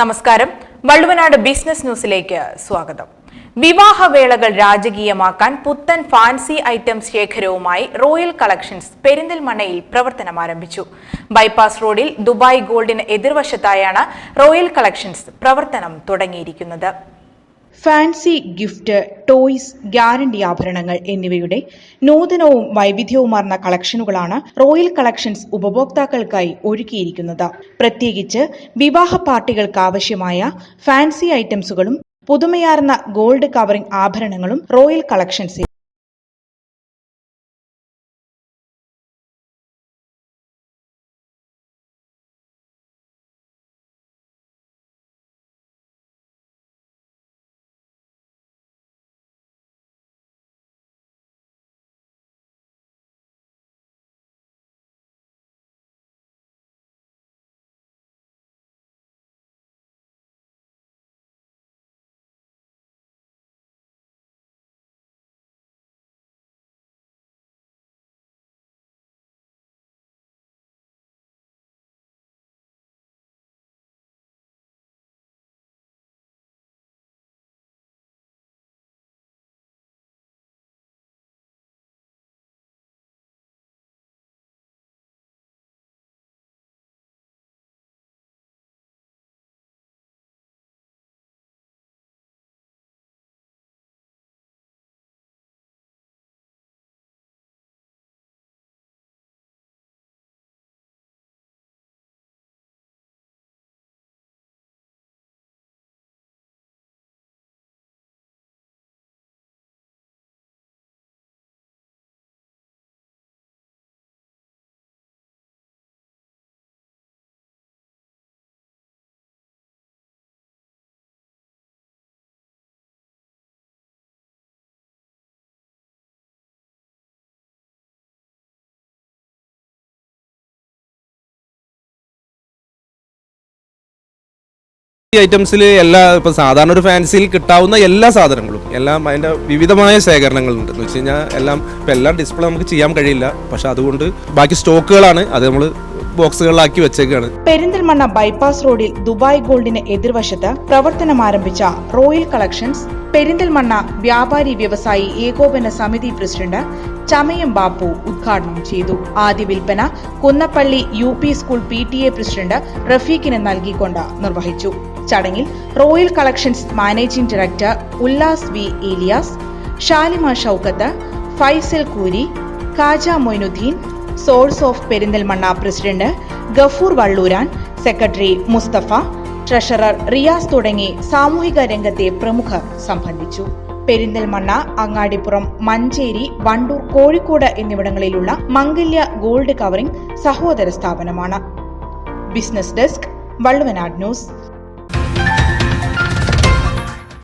നമസ്കാരം. വള്ളുവനാട് ബിസിനസ് ന്യൂസിലേക്ക് സ്വാഗതം. വിവാഹവേളകൾ രാജകീയമാക്കാൻ പുത്തൻ ഫാൻസി ഐറ്റം ശേഖരവുമായി റോയൽ കളക്ഷൻസ് പെരിന്തൽമണ്ണയിൽ പ്രവർത്തനം ആരംഭിച്ചു. ബൈപ്പാസ് റോഡിൽ ദുബായ് ഗോൾഡിന് എതിർവശത്തായാണ് റോയൽ കളക്ഷൻസ് പ്രവർത്തനം തുടങ്ങിയിരിക്കുന്നത്. ഫാൻസി ഗിഫ്റ്റ് ടോയ്സ് ഗ്യാരണ്ടി ആഭരണങ്ങൾ എന്നിവയുടെ നൂതനവും വൈവിധ്യവുമാർന്ന കളക്ഷനുകളാണ് റോയൽ കളക്ഷൻസ് ഉപഭോക്താക്കൾക്കായി ഒരുക്കിയിരിക്കുന്നത്. പ്രത്യേകിച്ച് വിവാഹ പാർട്ടികൾക്ക് ആവശ്യമായ ഫാൻസി ഐറ്റംസുകളും പുതുമയാർന്ന ഗോൾഡ് കവറിംഗ് ആഭരണങ്ങളും റോയൽ കളക്ഷൻസിൽ ഈ ഐറ്റംസിൽ എല്ലാ ഇപ്പം സാധാരണ ഒരു ഫാൻസിയിൽ കിട്ടാവുന്ന എല്ലാ സാധനങ്ങളും എല്ലാം അതിന്റെ വിവിധമായ ശേഖരണങ്ങളുണ്ട്. എന്ന് വെച്ച് കഴിഞ്ഞാൽ എല്ലാം ഇപ്പം എല്ലാം ഡിസ്പ്ലേ നമുക്ക് ചെയ്യാൻ കഴിയില്ല. പക്ഷെ അതുകൊണ്ട് ബാക്കി സ്റ്റോക്കുകളാണ്. അത് നമ്മൾ ബോക്സുകളിലാക്കി വെച്ചേക്കാണ്. പെരിന്തൽമണ്ണ ബൈപ്പാസ് റോഡിൽ ദുബായ് ഗോൾഡിന് എതിർവശത്ത് പ്രവർത്തനം ആരംഭിച്ച റോയൽ കളക്ഷൻസ് പെരിന്തൽമണ്ണ വ്യാപാരി വ്യവസായി ഏകോപന സമിതി പ്രസിഡന്റ് ചമയം ബാപ്പു ഉദ്ഘാടനം ചെയ്തു. ആദ്യ വിൽപ്പന Kunnappally U P school P T A president റഫീഖിന് നൽകിക്കൊണ്ട് നിർവഹിച്ചു. ചടങ്ങിൽ royal collections managing director Ullas V Elias Shalima Shoukath Faisal Koori Kaja Moinuddin source of Perinthalmanna president Gafoor Valluran secretary Musthafa treasurer Riyas തുടങ്ങി സാമൂഹിക രംഗത്തെ പ്രമുഖർ സംബന്ധിച്ചു. പെരിന്തൽമണ്ണ അങ്ങാടിപ്പുറം മഞ്ചേരി വണ്ടൂർ കോഴിക്കോട് എന്നിവിടങ്ങളിലുള്ള Mangalya gold covering സഹോദര സ്ഥാപനമാണ്. Business desk Valluvanad news.